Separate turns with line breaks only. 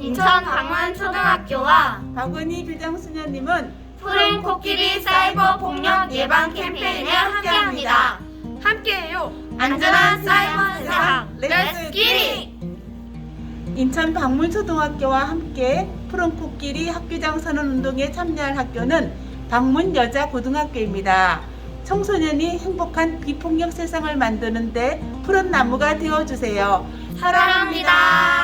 인천 강원 초등학교와
박은희 교장수녀님은
푸른 코끼리 사이버 폭력 예방 캠페인에 함께합니다. 함께해요. 안전한 사이버 세상. Let's get it!
인천 박문초등학교와 함께 푸른 코끼리 학교장 선언 운동에 참여할 학교는 방문여자고등학교입니다. 청소년이 행복한 비폭력 세상을 만드는데 푸른 나무가 되어주세요.
사랑합니다.